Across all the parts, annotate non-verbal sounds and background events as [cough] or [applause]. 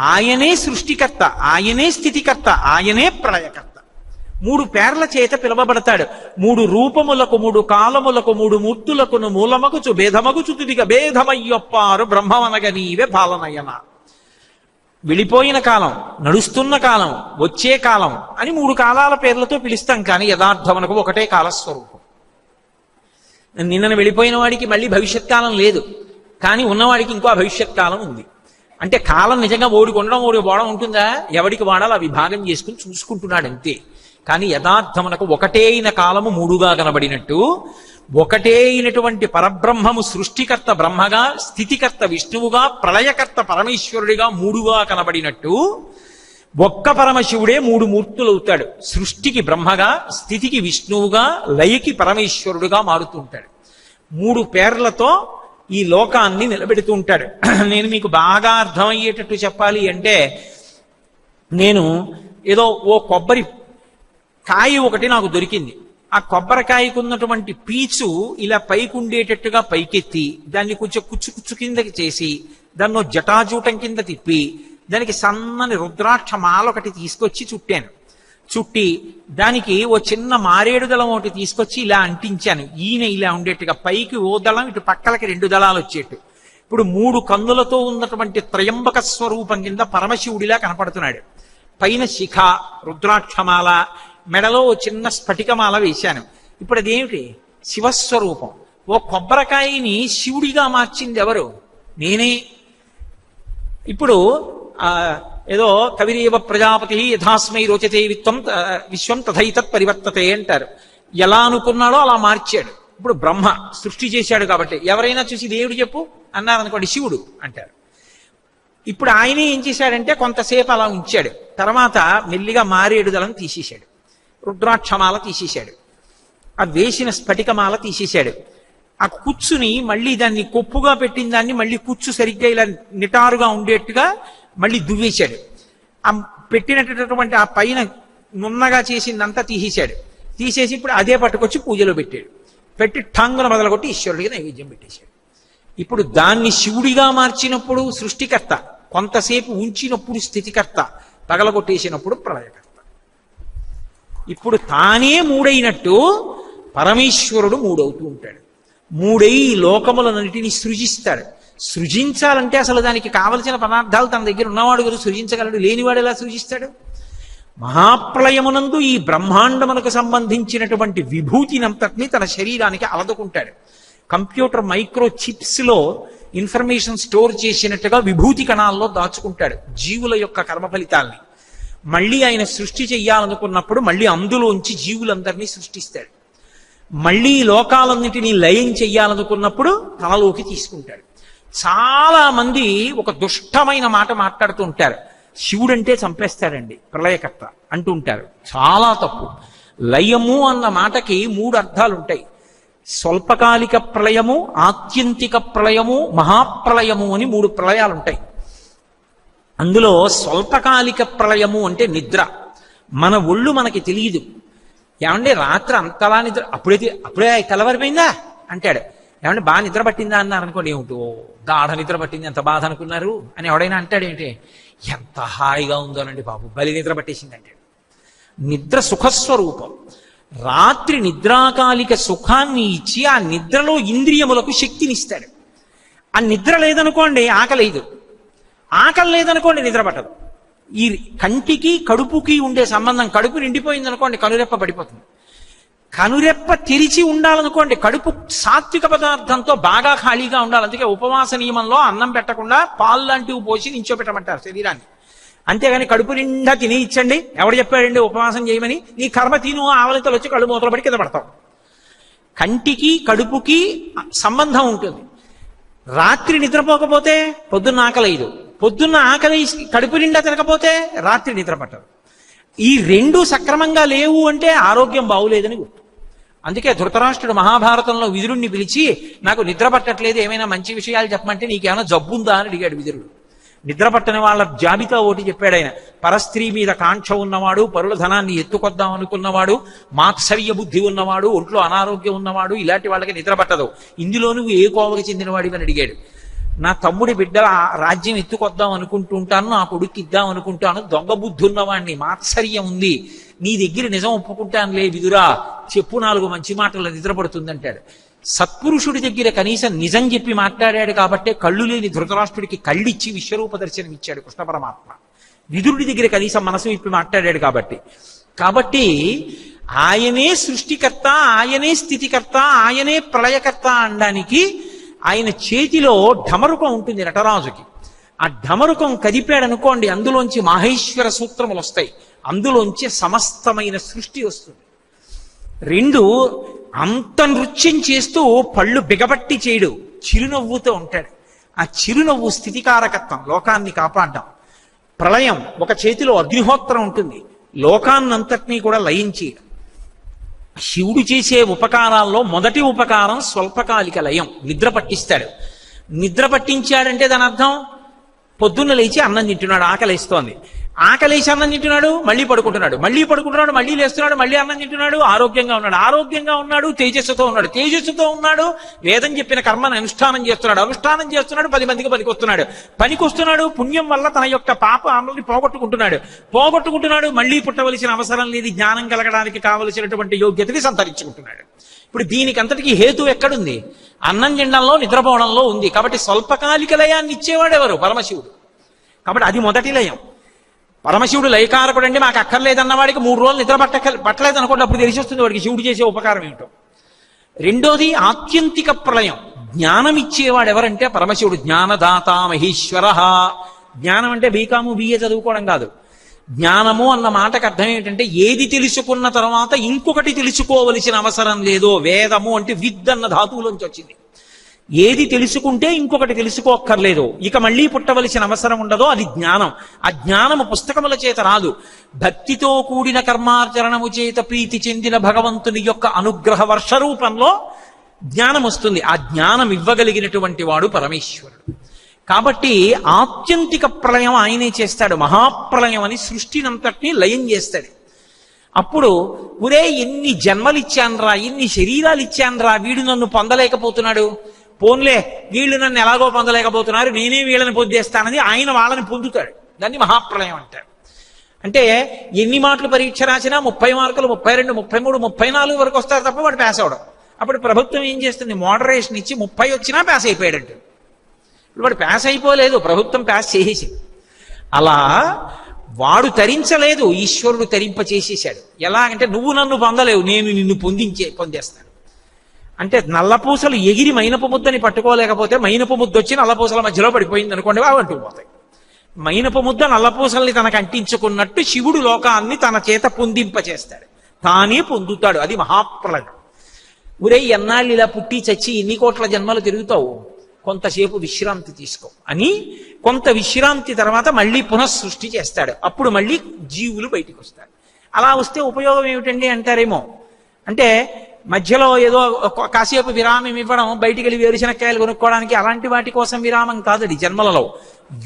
ఆయనే సృష్టికర్త ఆయనే స్థితికర్త ఆయనే ప్రళయకర్త. మూడు పేర్ల చేత పిలువబడతాడు. మూడు రూపములకు మూడు కాలములకు మూడు మూర్తులకును మూలమగుచు భేదమగుచు తుదిగ భేదమయ్యొప్పారు బ్రహ్మవనగ నీవే పాలనయన వెళ్ళిపోయిన కాలం నడుస్తున్న కాలం వచ్చే కాలం అని మూడు కాలాల పేర్లతో పిలుస్తాం కానీ యథార్థమునకు ఒకటే కాలస్వరూపం. నిన్నను వెళ్ళిపోయిన వాడికి మళ్ళీ భవిష్యత్ కాలం లేదు. కానీ ఉన్నవాడికి ఇంకో భవిష్యత్ కాలం ఉంది. అంటే కాలం నిజంగా ఓడికి ఉండడం ఓడి పోవడం ఉంటుందా? ఎవడికి వాడాలో అవి విభాగం చేసుకుని చూసుకుంటున్నాడు అంతే. కానీ యథార్థమునకు ఒకటే అయిన కాలము మూడుగా కనబడినట్టు ఒకటే అయినటువంటి పరబ్రహ్మము సృష్టికర్త బ్రహ్మగా స్థితికర్త విష్ణువుగా ప్రళయకర్త పరమేశ్వరుడిగా మూడుగా కనబడినట్టు ఒక్క పరమశివుడే మూడు మూర్తులవుతాడు. సృష్టికి బ్రహ్మగా స్థితికి విష్ణువుగా లయకి పరమేశ్వరుడుగా మారుతుంటాడు మూడు పేర్లతో ఈ లోకాన్ని నిలబెడుతూ ఉంటాడు. [clears throat] నేను మీకు బాగా అర్థమయ్యేటట్టు చెప్పాలి అంటే నేను ఏదో ఓ కొబ్బరి కాయ ఒకటి నాకు దొరికింది. ఆ కొబ్బరికాయకు ఉన్నటువంటి పీచు ఇలా పైకి ఉండేటట్టుగా పైకెత్తి దాన్ని కొంచెం కుచ్చు కుచ్చు కిందకి చేసి దాన్ని జటాజూటం కింద తిప్పి దానికి సన్నని రుద్రాక్ష మాల ఒకటి తీసుకొచ్చి చుట్టాను. చుట్టి దానికి ఓ చిన్న మారేడు దళం ఒకటి తీసుకొచ్చి ఇలా అంటించాను. ఈయన ఇలా ఉండేట్టుగా పైకి ఓ దళం ఇటు పక్కలకి రెండు దళాలు వచ్చేట్టు. ఇప్పుడు మూడు కన్నులతో ఉన్నటువంటి త్రయంబక స్వరూపం కింద పరమశివుడిలా కనపడుతున్నాడు. పైన శిఖ రుద్రాక్షమాల మెడలో ఓ చిన్న స్ఫటికమాల వేశాను. ఇప్పుడు అదేమిటి? శివస్వరూపం. ఓ కొబ్బరికాయని శివుడిగా మార్చింది ఎవరు? నేనే. ఇప్పుడు ఆ ఏదో కవిరేవ ప్రజాపతి యథాస్మై రోచతే విత్వం విశ్వం తథైతత్ పరివర్తతే అంటారు. ఎలా అనుకున్నాడో అలా మార్చాడు. ఇప్పుడు బ్రహ్మ సృష్టి చేశాడు కాబట్టి ఎవరైనా చూసి దేవుడు చెప్పు అన్నారు అనుకోండి శివుడు అంటారు. ఇప్పుడు ఆయనే ఏం చేశాడంటే కొంతసేపు అలా ఉంచాడు. తర్వాత మెల్లిగా మారేడుదలను తీసేశాడు. రుద్రాక్షమాల తీసేశాడు. ఆ వేసిన స్ఫటికమాల తీసేశాడు. ఆ కుచ్చుని మళ్ళీ దాన్ని కొప్పుగా పెట్టిన దాన్ని మళ్ళీ కుచ్చు సరిగ్గా ఇలా నిటారుగా ఉండేట్టుగా మళ్ళీ దువ్వేశాడు. ఆ పెట్టినటువంటి ఆ పైన నున్నగా చేసిందంతా తీసేశాడు. తీసేసి ఇప్పుడు అదే పట్టుకొచ్చి పూజలో పెట్టాడు. పెట్టి ఠంగున మొదలుకొట్టి ఈశ్వరుడికి నైవేద్యం పెట్టేశాడు. ఇప్పుడు దాన్ని శివుడిగా మార్చినప్పుడు సృష్టికర్త కొంతసేపు ఉంచినప్పుడు స్థితికర్త పగలగొట్టేసినప్పుడు ప్రళయకర్త. ఇప్పుడు తానే మూడైనట్టు పరమేశ్వరుడు మూడవుతూ ఉంటాడు. మూడై ఈ సృజిస్తాడు. సృజించాలంటే అసలు దానికి కావలసిన పదార్థాలు తన దగ్గర ఉన్నవాడు గురు సృజించగలడు లేనివాడు ఎలా సృజిస్తాడు? మహాప్రళయమునందు ఈ బ్రహ్మాండమునకు సంబంధించినటువంటి విభూతినంతటిని తన శరీరానికి అలదుకుంటాడు కంప్యూటర్ మైక్రో చిప్స్లో ఇన్ఫర్మేషన్ స్టోర్ చేసినట్టుగా విభూతి కణాల్లో దాచుకుంటాడు జీవుల యొక్క కర్మ ఫలితాల్ని. మళ్ళీ ఆయన సృష్టి చెయ్యాలనుకున్నప్పుడు మళ్ళీ అందులోంచి జీవులందరినీ సృష్టిస్తాడు. మళ్ళీ లోకాలన్నిటినీ లయం చెయ్యాలనుకున్నప్పుడు తనలోకి తీసుకుంటాడు. చాలా మంది ఒక దుష్టమైన మాట మాట్లాడుతూ ఉంటారు. శివుడంటే చంపేస్తాడండి ప్రళయకర్త అంటూ ఉంటారు. చాలా తప్పు. లయము అన్న మాటకి మూడు అర్థాలు ఉంటాయి స్వల్పకాలిక ప్రళయము ఆత్యంతిక ప్రళయము మహాప్రళయము అని మూడు ప్రళయాలు ఉంటాయి అందులో స్వల్పకాలిక ప్రళయము అంటే నిద్ర. మన ఒళ్ళు మనకి తెలియదు. ఏమంటే రాత్రి అంతలా నిద్ర అప్పుడే అప్పుడే తెల్లవారిపోయిందా? అంటాడు. ఏమంటే బాగా నిద్ర పట్టిందా? అన్నారు అనుకోండి. ఏమిటో? గాఢ నిద్ర పట్టింది. ఎంత బాధ అనుకున్నారు? అని ఎవడైనా అంటాడు ఏంటి? ఎంత హాయిగా ఉందోనండి బాబు. బలి నిద్ర పట్టేసింది అంటాడు. నిద్ర సుఖస్వరూపం. రాత్రి నిద్రాకాలిక సుఖాన్ని ఇచ్చి ఆ నిద్రలో ఇంద్రియములకు శక్తినిస్తాడు. ఆ నిద్ర లేదనుకోండి ఆకలేదు ఆకలి లేదనుకోండి నిద్ర పట్టదు. ఈ కంటికి కడుపుకి ఉండే సంబంధం కడుపు నిండిపోయిందనుకోండి కనురెప్ప పడిపోతుంది. కనురెప్ప తెరిచి ఉండాలనుకోండి. కడుపు సాత్విక పదార్థంతో బాగా ఖాళీగా ఉండాలి. అందుకే ఉపవాస నియమంలో అన్నం పెట్టకుండా పాలు లాంటివి పోసి నించోపెట్టమంటారు శరీరాన్ని. అంతేగాని కడుపు నిండా తిని ఇచ్చండి. ఎవడు చెప్పాడండి ఉపవాసం చేయమని? నీ కర్మ తిను ఆవలితలు వచ్చి కళ్ళు మూతలు పడి కింద పడతావు. కంటికి కడుపుకి సంబంధం ఉంటుంది. రాత్రి నిద్రపోకపోతే పొద్దున్న ఆకలేదు పొద్దున్న ఆకలి కడుపు నిండా తినకపోతే రాత్రి నిద్ర పట్టదు. ఈ రెండు సక్రమంగా లేవు అంటే ఆరోగ్యం బాగులేదని గుర్తు. అందుకే ధృతరాష్ట్రుడు మహాభారతంలో విదురుణ్ణి పిలిచి నాకు నిద్ర పట్టట్లేదు ఏమైనా మంచి విషయాలు చెప్పమంటే నీకేమైనా జబ్బుందా అని అడిగాడు విదురుడు. నిద్ర పట్టని వాళ్ళ జాబితా ఒకటి చెప్పాడు ఆయన. పరస్త్రీ మీద కాంక్ష ఉన్నవాడు పరుల ధనాన్ని ఎత్తుకొద్దాం అనుకున్నవాడు మాత్సర్య బుద్ధి ఉన్నవాడు ఒంట్లో అనారోగ్యం ఉన్నవాడు ఇలాంటి వాళ్ళకి నిద్ర పట్టదు. ఇందులో నువ్వు ఏ కోవకి చెందినవాడివని అడిగాడు. నా తమ్ముడి బిడ్డల రాజ్యం ఎత్తుకొద్దాం అనుకుంటుంటాను నా కొడుకు ఇద్దాం అనుకుంటాను దొంగ బుద్ధి ఉన్నవాణ్ణి మాత్సర్యం ఉంది. నీ దగ్గర నిజం ఒప్పుకుంటానులే విదురా చెప్పు నాలుగు మంచి మాటలు నిద్రపడుతుందంటాడు. సత్పురుషుడి దగ్గర కనీసం నిజం చెప్పి మాట్లాడాడు కాబట్టే కళ్ళు లేని ధృతరాష్ట్రుడికి కళ్ళిచ్చి విశ్వరూప దర్శనం ఇచ్చాడు కృష్ణ పరమాత్మ. విదురుడి దగ్గర కనీసం మనసు విప్పి మాట్లాడాడు కాబట్టి. కాబట్టి ఆయనే సృష్టికర్త ఆయనే స్థితికర్త ఆయనే ప్రళయకర్త అనడానికి ఆయన చేతిలో ఢమరుకం ఉంటుంది నటరాజుకి. ఆ ఢమరుకం కదిపాడనుకోండి అందులోంచి మాహేశ్వర సూత్రములు వస్తాయి. అందులోంచి సమస్తమైన సృష్టి వస్తుంది. రెండు అంత నృత్యం చేస్తూ పళ్ళు బిగబట్టి చేయడు. చిరునవ్వుతో ఉంటాడు. ఆ చిరునవ్వు స్థితికారకత్వం లోకాన్ని కాపాడడం. ప్రళయం ఒక చేతిలో అగ్నిహోత్రం ఉంటుంది. లోకాన్నంతటినీ కూడా లయించి శివుడు చేసే ఉపకారాల్లో మొదటి ఉపకారం స్వల్పకాలిక లయం నిద్ర పట్టిస్తాడు. నిద్ర పట్టించాడంటే దాని అర్థం పొద్దున్న లేచి అన్నం తింటున్నాడు ఆకలిస్తోంది. ఆకలేసి అన్నం తింటున్నాడు మళ్ళీ పడుకుంటున్నాడు. మళ్ళీ పడుకుంటున్నాడు మళ్ళీ లేస్తున్నాడు మళ్ళీ అన్నం తింటున్నాడు ఆరోగ్యంగా ఉన్నాడు. ఆరోగ్యంగా ఉన్నాడు తేజస్సుతో ఉన్నాడు. తేజస్సుతో ఉన్నాడు వేదం చెప్పిన కర్మను అనుష్ఠానం చేస్తున్నాడు. అనుష్ఠానం చేస్తున్నాడు పది మందికి పనికొస్తున్నాడు. పనికొస్తున్నాడు పుణ్యం వల్ల తన యొక్క పాప అమలని పోగొట్టుకుంటున్నాడు. పోగొట్టుకుంటున్నాడు మళ్ళీ పుట్టవలసిన అవసరం లేదు జ్ఞానం కలగడానికి కావలసినటువంటి యోగ్యతని సంతరించుకుంటున్నాడు. ఇప్పుడు దీనికి అంతటికి హేతు ఎక్కడుంది? అన్నం తినడంలో నిద్రపోవడంలో ఉంది. కాబట్టి స్వల్పకాలిక లయాన్ని ఇచ్చేవాడు ఎవరు? పరమశివుడు. కాబట్టి అది మొదటి లయం. పరమశివుడు లయకారకుడు అండి మాకు అక్కర్లేదన్న వాడికి మూడు రోజులు నిద్ర పట్టక పట్టలేదు అనుకోండి అప్పుడు తెలిసి వస్తుంది వాడికి శివుడు చేసే ఉపకారం ఏమిటో. రెండోది ఆత్యంతిక ప్రళయం. జ్ఞానం ఇచ్చేవాడు ఎవరంటే పరమశివుడు. జ్ఞానదాత మహేశ్వర. జ్ఞానం అంటే బీకాము బిఏ చదువుకోవడం కాదు. జ్ఞానము అన్న మాటకు అర్థం ఏమిటంటే ఏది తెలుసుకున్న తర్వాత ఇంకొకటి తెలుసుకోవలసిన అవసరం లేదో వేదము అంటే విద్ అన్న ధాతువులోంచి వచ్చింది. ఏది తెలుసుకుంటే ఇంకొకటి తెలుసుకోక్కర్లేదు. ఇక మళ్ళీ పుట్టవలసిన అవసరం ఉండదో అది జ్ఞానం. ఆ జ్ఞానము పుస్తకముల చేత రాదు. భక్తితో కూడిన కర్మాచరణము చేత ప్రీతి చెందిన భగవంతుని యొక్క అనుగ్రహ వర్ష రూపంలో జ్ఞానం వస్తుంది. ఆ జ్ఞానం ఇవ్వగలిగినటువంటి వాడు పరమేశ్వరుడు. కాబట్టి ఆత్యంతిక ప్రళయం ఆయనే చేస్తాడు. మహాప్రళయం అని సృష్టినంతటినీ లయం చేస్తాడు. అప్పుడు ఒరే ఎన్ని జన్మలు ఇచ్చాన్రా ఎన్ని శరీరాలు ఇచ్చాన్రా వీడు నన్ను పొందలేకపోతున్నాడు. పోన్లే వీళ్ళు నన్ను ఎలాగో పొందలేకపోతున్నారు నేనే వీళ్ళని పొందేస్తానని ఆయన వాళ్ళని పొందుతాడు. దాన్ని మహాప్రళయం అంటారు. అంటే ఎన్ని మాటలు పరీక్ష రాసినా ముప్పై మార్కులు ముప్పై రెండు ముప్పై మూడు ముప్పై నాలుగు వరకు వస్తారు తప్ప వాడు పాస్ అవడం. అప్పుడు ప్రభుత్వం ఏం చేస్తుంది? మోడరేషన్ ఇచ్చి ముప్పై వచ్చినా పాస్ అయిపోయాడంట ఇప్పుడు వాడు పాస్ అయిపోలేదు ప్రభుత్వం పాస్ చేసేసి అలా వాడు తరించలేదు ఈశ్వరుడు తరింప చేసేసాడు ఎలాగంటే నువ్వు నన్ను పొందలేవు నేను నిన్ను పొందించే పొందేస్తాను. అంటే నల్లపూసలు ఎగిరి మైనపు ముద్దని పట్టుకోలేకపోతే మైనపు ముద్ద వచ్చి నల్లపూసల మధ్యలో పడిపోయింది అనుకోండి అవి పోతాయి. మైనపు ముద్ద నల్లపూసల్ని తనకు అంటించుకున్నట్టు శివుడు లోకాన్ని తన చేత పొందింపచేస్తాడు. తానే పొందుతాడు అది మహాప్రలయం. ఒరే ఎన్నాళ్ళు ఇలా పుట్టి చచ్చి ఎన్ని కోట్ల జన్మలు తిరుగుతావు? కొంతసేపు విశ్రాంతి తీసుకో అని కొంత విశ్రాంతి తర్వాత మళ్ళీ పునఃసృష్టి చేస్తాడు. అప్పుడు మళ్ళీ జీవులు బయటికి వస్తాడు అలా వస్తే ఉపయోగం ఏమిటండి అంటారేమో? అంటే మధ్యలో ఏదో ఒక- కాసేపు విరామం ఇవ్వడం బయటికి వెళ్ళి వేరుశనక్కాయలు కొనుక్కోవడానికి అలాంటి వాటి కోసం విరామం కాదది జన్మలలో.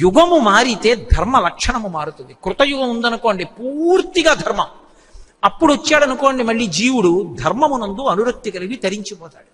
యుగము మారితే ధర్మ లక్షణము మారుతుంది. కృతయుగం ఉందనుకోండి పూర్తిగా ధర్మం. అప్పుడు వచ్చాడనుకోండి మళ్ళీ జీవుడు ధర్మమునందు అనురక్తి కలిగి తరించిపోతాడు.